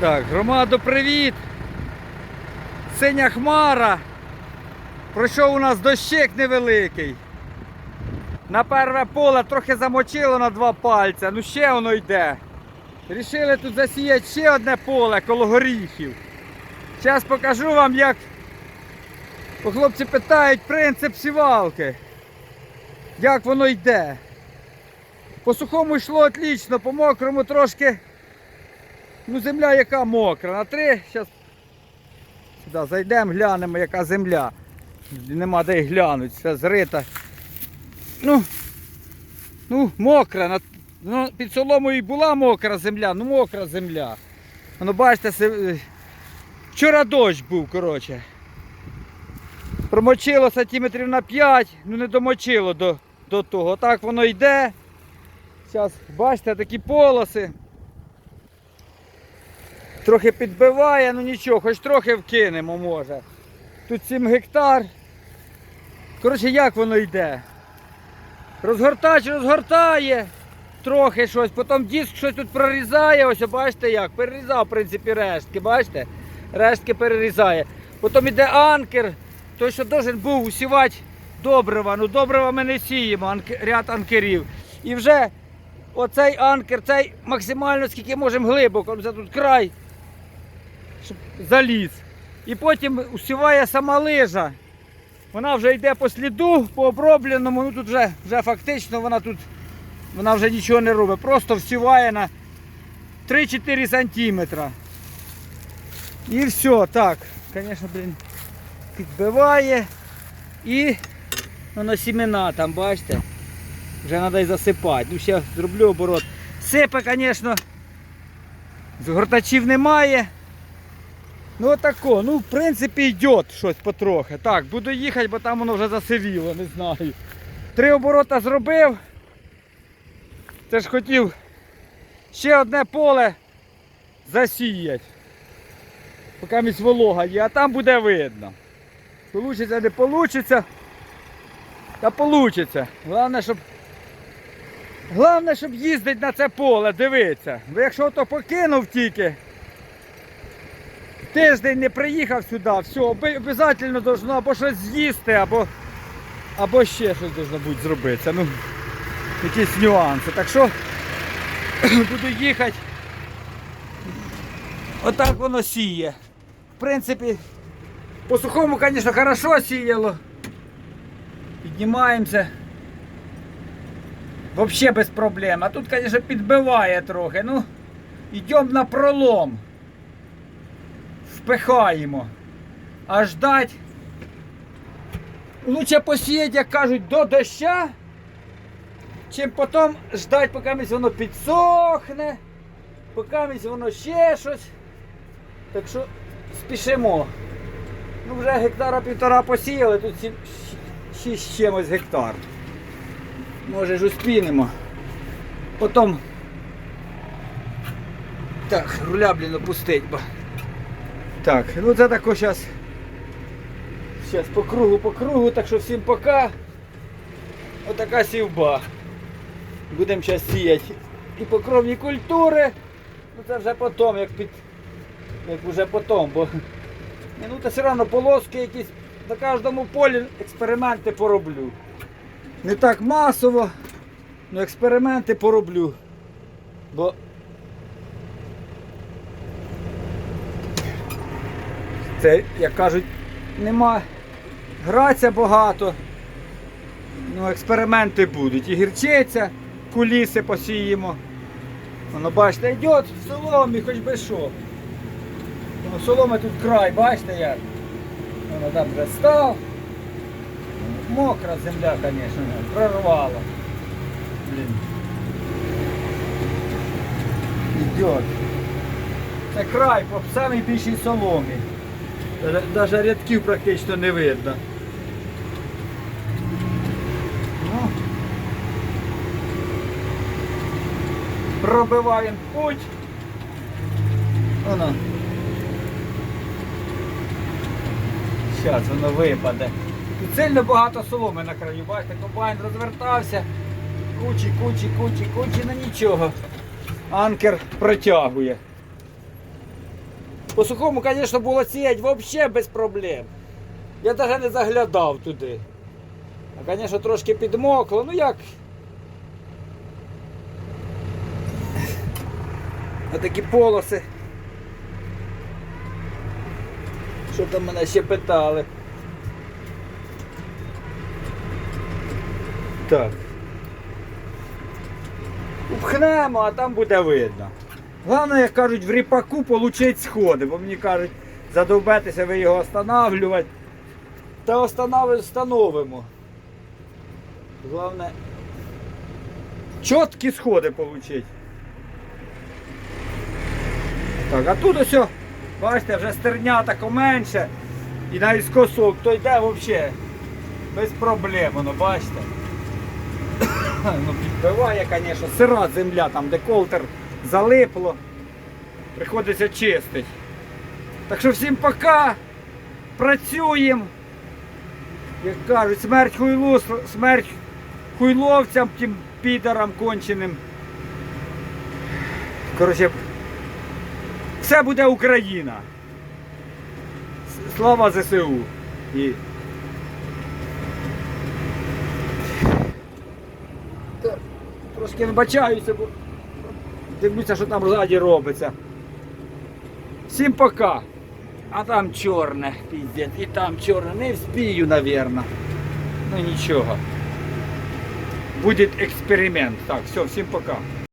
Так, громаду, привіт! Синя хмара. Пройшов у нас дощик невеликий. На перве поле трохи замочило на два пальця, ну ще воно йде. Рішили тут засіяти ще одне поле коло горіхів. Зараз покажу вам, як хлопці питають принцип сівалки. Як воно йде. По сухому йшло отлично, по мокрому трошки. Ну, земля яка мокра. На три. Зараз сюди зайдемо, глянемо, яка земля. Нема де глянути, все зрита. Ну, ну, мокра. Ну, під соломою і була мокра земля, ну мокра земля. Ну, бачите, се- вчора дощ був, коротше. Промочило сантиметрів на 5, ну не домочило до, до того. Так воно йде. Зараз, бачите, такі полоси. Трохи підбиває, ну нічого, хоч трохи вкинемо може. Тут 7 гектар. Коротше, як воно йде? Розгортач розгортає трохи щось, потім диск щось тут прорізає, ось бачите як, перерізав, в принципі, рештки, бачите? Рештки перерізає. Потім йде анкер, той, що должен був усівати добрива. Ну добрива ми не сіємо, анк- ряд анкерів. І вже оцей анкер, цей максимально скільки можемо глибоко, це тут край, щоб заліз. І потім усіває сама лижа. Вона вже йде по сліду, по обробленому, ну тут вже, вже фактично вона тут вона вже нічого не робить, просто всіває на 3-4 сантиметра. І все, так, звісно, блін, підбиває і ну, на сімена там, бачите, вже треба й засипати. Ну, ще зроблю оборот. Сипе, звісно, згортачів немає. Ну отако, ну в принципі йде щось потрохи. Так, буду їхати, бо там воно вже засивіло, не знаю. Три оборота зробив. Це ж хотів ще одне поле засіяти. Поки місь волога є, а там буде видно. Получиться, не получиться. Та получиться. Головне, щоб. Головне, щоб їздити на це поле, дивитися. Бо якщо то покинув тільки, тиждень не приїхав сюди, все, обов'язково должно або щось з'їсти, або, або ще щось должно бути зробитися. Ну, якісь нюанси. Так що буду їхати. Отак воно сіє. В принципі, по сухому, звісно, хорошо сіяло. Піднімаємося. Взагалі без проблем. А тут, звісно, підбиває трохи. Ну, йдемо на пролом. Впихаємо. А ждать. Лучше посіяти, як кажуть, до доща, чим потім ждать, поки воно підсохне, поки воно ще щось. Так що спішимо. Ну вже гектара півтора посіяли, тут сім- щ- шість з чимось гектар. Може ж успінемо. Потім. Так, руля, блін, опустить, бо. Так, ну це тако зараз. Зараз по кругу, по кругу, так що всім пока. Отака сівба. Будемо зараз сіяти і покровні культури. Ну це вже потім, як під. Як вже потім, бо ну та все одно полоски якісь на кожному полі експерименти пороблю. Не так масово, але експерименти пороблю. Бо це, як кажуть, нема граця багато. Ну, експерименти будуть. І гірчиця, куліси посіємо. Воно бачите, йде в соломі, хоч би що. Воно соломи тут край, бачите як? Воно там вже став. Мокра земля, звісно, прорвало. Блін. Йде. Це край по самій більшій соломі. Навіть рядків практично не видно. Ну. Пробиваємо путь. Воно. Зараз воно випаде. Тут сильно багато соломи на краю, бачите, комбайн розвертався. Кучі, кучі, кучі, кучі, на нічого. Анкер протягує. По сухому, звісно, було сіяти взагалі без проблем. Я навіть не заглядав туди. А, звісно, трошки підмокло, ну як. Отакі полоси. Що там мене ще питали? Так. Упхнемо, а там буде видно. Головне, як кажуть, в ріпаку отримати сходи, бо мені кажуть, задовбетеся ви його встановлювати. Та встановимо. Головне, чіткі сходи отримати. Так, а тут ось, бачите, вже стерня тако менше. І навіть скосок, то йде взагалі без проблем, воно, бачите. ну, підбиває, звісно, сира земля, там де колтер залипло. Приходиться чистити. Так що всім пока. Працюємо. Як кажуть, смерть хуйлу, смерть хуйловцям, тим підарам конченим. Коротше, все буде Україна. Слава ЗСУ. І... Трошки вибачаюся, бо дивлюся, що там ззаді робиться. Всім пока. А там чорне, піздець, і там чорне. Не вспію, напевно. Ну нічого. Буде експеримент. Так, все, всім пока.